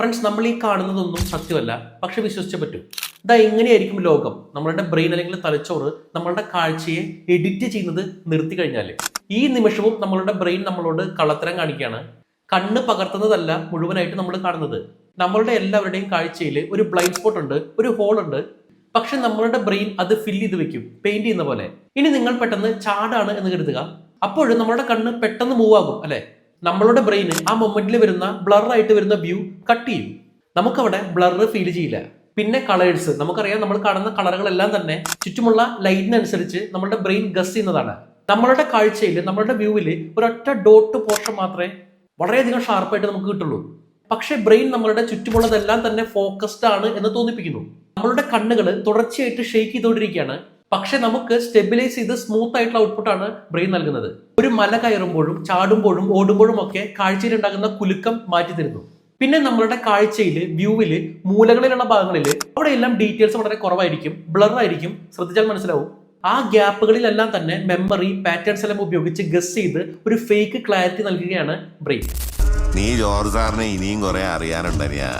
Friends നമ്മൾ ഈ കാണുന്നതൊന്നും സത്യമല്ല. പക്ഷെ വിശ്വസിച്ചേ പറ്റൂ. ഇതാ എങ്ങനെയായിരിക്കും ലോകം. നമ്മളുടെ ബ്രെയിൻ അല്ലെങ്കിൽ തലച്ചോറ് നമ്മളുടെ കാഴ്ചയെ എഡിറ്റ് ചെയ്യുന്നത് നിർത്തി കഴിഞ്ഞാൽ ഈ നിമിഷവും നമ്മളുടെ ബ്രെയിൻ നമ്മളോട് കള്ളത്തരം കാണിക്കുകയാണ്. കണ്ണ് പകർത്തുന്നതല്ല മുഴുവനായിട്ട് നമ്മൾ കാണുന്നത്. നമ്മളുടെ എല്ലാവരുടെയും കാഴ്ചയിൽ ഒരു ബ്ലൈൻഡ് സ്പോട്ട് ഉണ്ട് ഒരു ഹോൾ ഉണ്ട്. പക്ഷെ നമ്മളുടെ ബ്രെയിൻ അത് ഫില്ല് ചെയ്ത് വെക്കും പെയിന്റ് ചെയ്യുന്ന പോലെ. ഇനി നിങ്ങൾ പെട്ടെന്ന് ചാടാണ് എന്ന് കരുതുക. അപ്പോഴും നമ്മുടെ കണ്ണ് പെട്ടെന്ന് മൂവ് ആകും അല്ലെ? നമ്മളുടെ ബ്രെയിന് ആ മൊമെന്റിൽ വരുന്ന ബ്ലർ ആയിട്ട് വരുന്ന വ്യൂ കട്ട് ചെയ്യും. നമുക്കവിടെ ബ്ലർ ഫീൽ ചെയ്യില്ല. പിന്നെ കളേഴ്സ് നമുക്കറിയാം നമ്മൾ കാണുന്ന കളറുകളെല്ലാം തന്നെ ചുറ്റുമുള്ള ലൈറ്റിനനുസരിച്ച് നമ്മുടെ ബ്രെയിൻ ഗസ് ചെയ്യുന്നതാണ്. നമ്മളുടെ കാഴ്ചയിൽ നമ്മളുടെ വ്യൂവിൽ ഒരൊറ്റ ഡോട്ട് പോർഷൻ മാത്രമേ വളരെയധികം ഷാർപ്പായിട്ട് നമുക്ക് കിട്ടുള്ളൂ. പക്ഷെ ബ്രെയിൻ നമ്മളുടെ ചുറ്റുമുള്ളതെല്ലാം തന്നെ ഫോക്കസ്ഡ് ആണ് എന്ന് തോന്നിപ്പിക്കുന്നു. നമ്മളുടെ കണ്ണുകൾ തുടർച്ചയായിട്ട് ഷെയ്ക്ക് ചെയ്തുകൊണ്ടിരിക്കുകയാണ്. പക്ഷെ നമുക്ക് സ്റ്റെബിലൈസ് ചെയ്ത് സ്മൂത്ത് ആയിട്ടുള്ള ഔട്ട്പുട്ടാണ് ബ്രെയിൻ നൽകുന്നത്. ഒരു മല കയറുമ്പോഴും ചാടുമ്പോഴും ഓടുമ്പോഴും ഒക്കെ കാഴ്ചയിൽ ഉണ്ടാകുന്ന കുലുക്കം മാറ്റി തരുന്നു. പിന്നെ നമ്മളുടെ കാഴ്ചയിൽ വ്യൂവിൽ മൂലകളിലുള്ള ഭാഗങ്ങളിൽ അവിടെയെല്ലാം ഡീറ്റെയിൽസ് വളരെ കുറവായിരിക്കും ബ്ലർ ആയിരിക്കും. ശ്രദ്ധിച്ചാൽ മനസ്സിലാവും. ആ ഗ്യാപ്പുകളിലെല്ലാം തന്നെ മെമ്മറി പാറ്റേൺസ് എല്ലാം ഉപയോഗിച്ച് ഗസ് ചെയ്ത് ഒരു ഫേക്ക് ക്ലാരിറ്റി നൽകുകയാണ് ബ്രെയിൻ. നീ ജോർജ് സാറിനെ ഇനിയും കുറെ അറിയാനുണ്ടനിയാ